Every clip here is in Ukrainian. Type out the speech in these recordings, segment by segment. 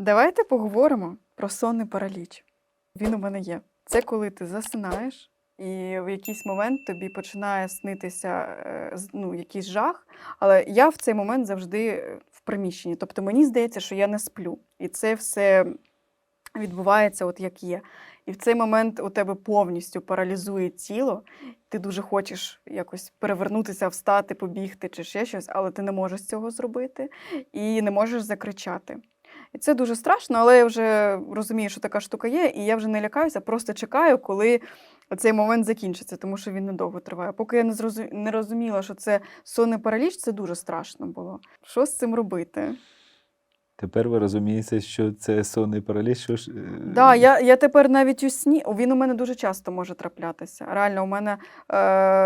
Давайте поговоримо про сонний параліч. Він у мене є. Це коли ти засинаєш, і в якийсь момент тобі починає снитися е, ну, якийсь жах. Але я в цей момент завжди е, в приміщенні. Тобто мені здається, що я не сплю. І це все відбувається, от як є. І в цей момент у тебе повністю паралізує тіло. Ти дуже хочеш якось перевернутися, встати, побігти чи ще щось, але ти не можеш цього зробити і не можеш закричати. І це дуже страшно, але я вже розумію, що така штука є, і я вже не лякаюся, просто чекаю, коли цей момент закінчиться, тому що він недовго триває. Поки я не, зрозу... не розуміла, що це сонний параліч, це дуже страшно було. Що з цим робити? Тепер ви розумієте, що це сонний параліч. Що ж, е, Да, я, я тепер навіть у сні. Він у мене дуже часто може траплятися. Реально, у мене е,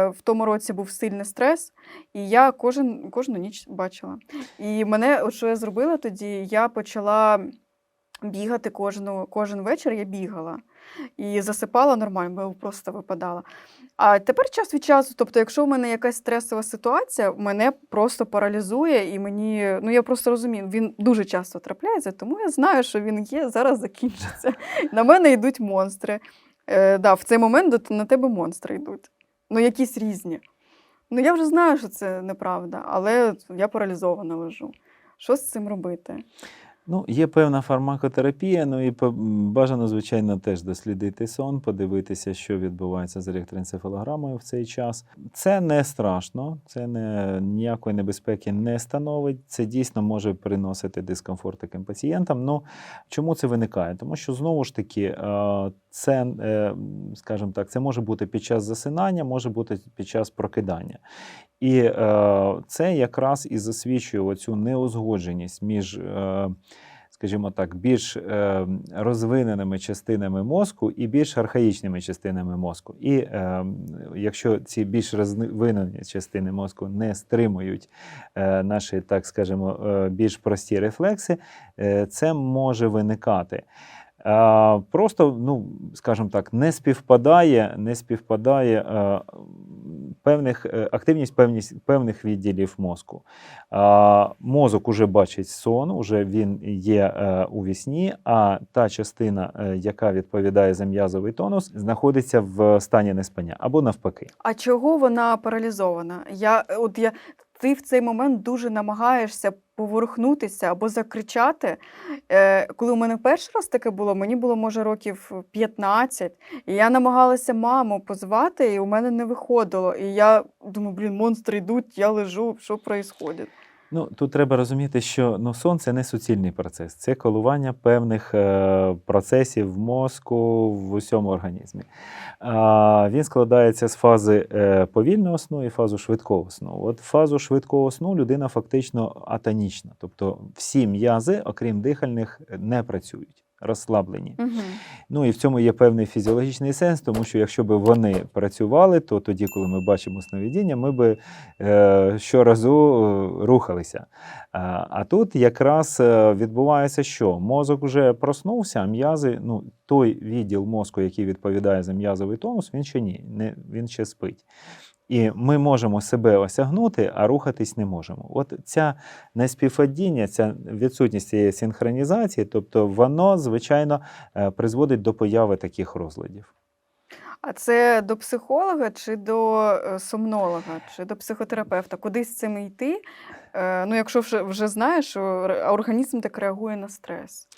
в тому році був сильний стрес, і я кожен, кожну ніч бачила. І мене, от що я зробила тоді, я почала бігати кожну, кожен вечір я бігала і засипала нормально, бо просто випадала. А тепер час від часу, тобто, якщо в мене якась стресова ситуація, мене просто паралізує, і мені, ну я просто розумію, він дуже часто трапляється, тому я знаю, що він є, зараз закінчиться. На мене йдуть монстри. Е, да, в цей момент на тебе монстри йдуть. Ну, якісь різні. Ну, я вже знаю, що це неправда, але я паралізована лежу. Що з цим робити? Ну, є певна фармакотерапія, ну і бажано, звичайно, теж дослідити сон, подивитися, що відбувається з електроенцефалограмою в цей час. Це не страшно, це не, ніякої небезпеки не становить. Це дійсно може приносити дискомфорт таким пацієнтам. Ну, чому це виникає? Тому що знову ж таки, е, це, е, скажімо так, це може бути під час засинання, може бути під час прокидання. І е, це якраз і засвідчує оцю неузгодженість між, е, скажімо так, більш е, розвиненими частинами мозку і більш архаїчними частинами мозку. І е, якщо ці більш розвинені частини мозку не стримують е, наші, так скажемо, е, більш прості рефлекси, е, це може виникати. Е, Просто, ну, скажімо так, не співпадає, не співпадає е, певних, е, активність певність, певних відділів мозку. Мозок уже бачить сон, уже він є у вісні, а та частина, яка відповідає за м'язовий тонус, знаходиться в стані неспання або навпаки. А чого вона паралізована? Я, от я, ти в цей момент дуже намагаєшся поворухнутися або закричати. Е, коли у мене перший раз таке було, мені було може років 15, і я намагалася маму позвати, і у мене не виходило. І я думаю, блін, монстри йдуть, я лежу, що відбувається? Ну, тут треба розуміти, що ну, сон це не суцільний процес, це колування певних е, процесів в мозку в усьому організмі. А, він складається з фази е, повільного сну і фазу швидкого сну. От фазу швидкого сну людина фактично атонічна, тобто всі м'язи, окрім дихальних, не працюють. Розслаблені. Угу. Ну і в цьому є певний фізіологічний сенс, тому що якщо б вони працювали, то тоді, коли ми бачимо сновидіння, ми б е, щоразу е, рухалися. А, а тут якраз е, відбувається, що мозок вже проснувся, а м'язи, ну той відділ мозку, який відповідає за м'язовий тонус, він ще ні, не, він ще спить. І ми можемо себе осягнути, а рухатись не можемо. От ця неспівпадіння, ця відсутність цієї синхронізації, тобто воно, звичайно, е, призводить до появи таких розладів. А це до психолога чи до е, сомнолога, чи до психотерапевта? Куди з цим йти? Е, ну, якщо вже, знаєш, що організм так реагує на стрес.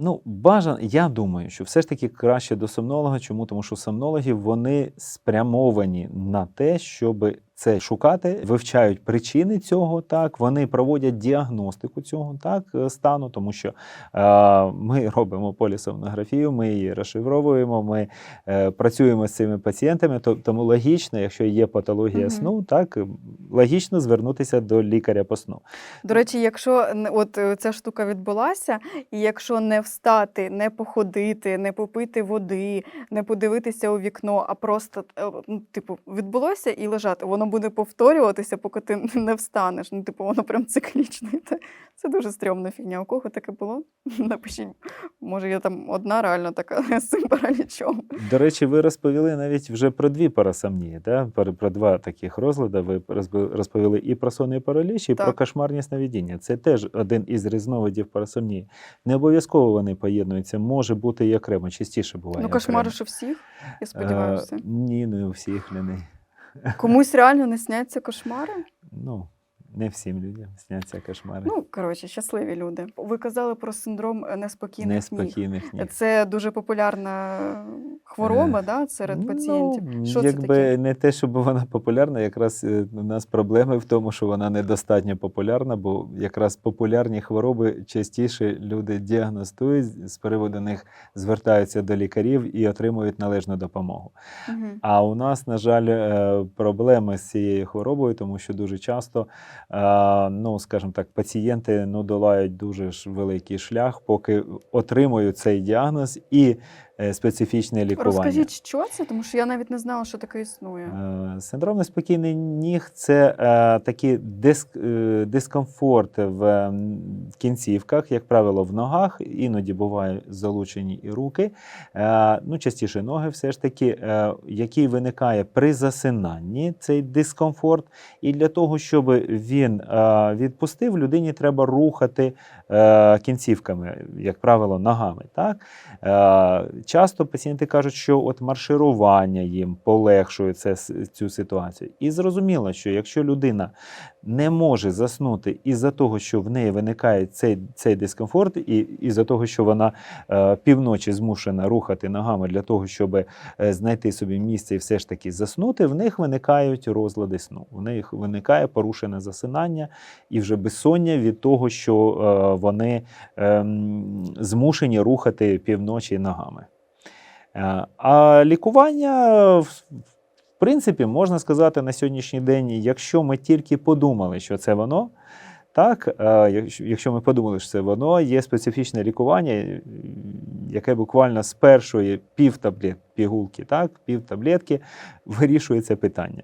Ну, бажано, я думаю, що все ж таки краще до сомнолога. Чому? Тому що сомнологи вони спрямовані на те, щоб це шукати, вивчають причини цього, так вони проводять діагностику цього так е, стану, тому що е, ми робимо полісомнографію, ми її розшифровуємо, ми е, працюємо з цими пацієнтами. То, тому логічно, якщо є патологія Мгм. сну, так логічно звернутися до лікаря по сну. До речі, якщо от е, ця штука відбулася, і якщо не встати, не походити, не попити води, не подивитися у вікно, а просто е, типу відбулося і лежати, воно буде повторюватися, поки ти не встанеш. Ну, типу, воно прям циклічно йде. Це дуже стрьомна фігня. У кого таке було? Напишіть. Може, я там одна реально така з цим паралічом. До речі, ви розповіли навіть вже про дві парасомнії, да? про, про два таких розлади. Ви розповіли і про сонний параліч, і Так. про кошмарні сновидіння. Це теж один із різновидів парасомнії. Не обов'язково вони поєднуються, може бути і окремо, частіше буває. Ну, кошмариш у всіх, я сподіваюся. Е, ні, не у всіх людей. Комусь реально не сняться кошмари? Ну, не всім людям сняться кошмари. Ну, коротше, щасливі люди. Ви казали про синдром неспокійних ніг. Неспокійних ніг. Це дуже популярна хвороба да, серед пацієнтів. Ну, Що це якби таке? не те, щоб вона популярна, якраз е, у нас проблеми в тому, що вона недостатньо популярна, бо якраз популярні хвороби частіше люди діагностують, з приводу них звертаються до лікарів і отримують належну допомогу. Мгм. А у нас, на жаль, е, проблеми з цією хворобою, тому що дуже часто, е, ну скажімо так, пацієнти ну, долають дуже великий шлях, поки отримують цей діагноз і е, специфічне лікування. Розкажіть, що це, тому що я навіть не знала, що таке існує. Е, Синдром неспокійний ніг це е, такий диск, е, дискомфорт в кінцівках, як правило, в ногах. Іноді бувають залучені і руки. Е, ну, частіше ноги, все ж таки, е, який виникає при засинанні, цей дискомфорт. І для того, щоб він е, відпустив, людині треба рухати е, кінцівками, як правило, ногами. Так? Е, Часто пацієнти кажуть, що от марширування їм полегшує це, цю ситуацію. І зрозуміло, що якщо людина не може заснути із-за того, що в неї виникає цей, цей дискомфорт, і із-за того, що вона е, півночі змушена рухати ногами для того, щоб е, знайти собі місце і все ж таки заснути, в них виникають розлади сну. В них виникає порушене засинання і вже безсоння від того, що е, вони ем, змушені рухати півночі ногами. Е, А лікування, в принципі, можна сказати на сьогоднішній день, якщо ми тільки подумали, що це воно. Так, е, якщо- якщо ми подумали, що це воно, є специфічне лікування, е, яке буквально з першої півтаблет, пігулки, так, півтаблетки вирішує це питання.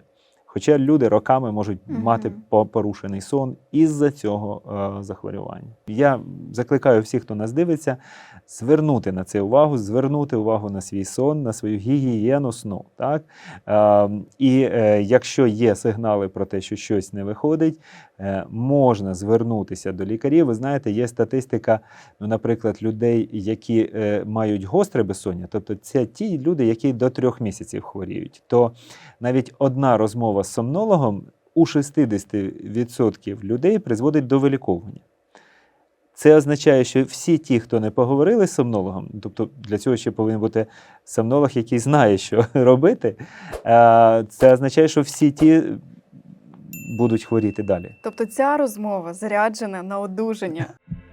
Хоча люди роками можуть Мгм. мати по- порушений сон із-за цього е, захворювання. Я закликаю всіх, хто нас дивиться, звернути на це увагу, звернути увагу на свій сон, на свою гігієну сну. Так? Е, і е, якщо є сигнали про те, що щось не виходить, можна звернутися до лікарів. Ви знаєте, є статистика, ну, наприклад, людей, які е, мають гостре безсоння, тобто це ті люди, які до трьох місяців хворіють. То навіть одна розмова з сомнологом у 60% людей призводить до виліковування. Це означає, що всі ті, хто не поговорили з сомнологом, тобто для цього ще повинен бути сомнолог, який знає, що робити, е, це означає, що всі ті будуть хворіти далі. Тобто ця розмова заряджена на одужання.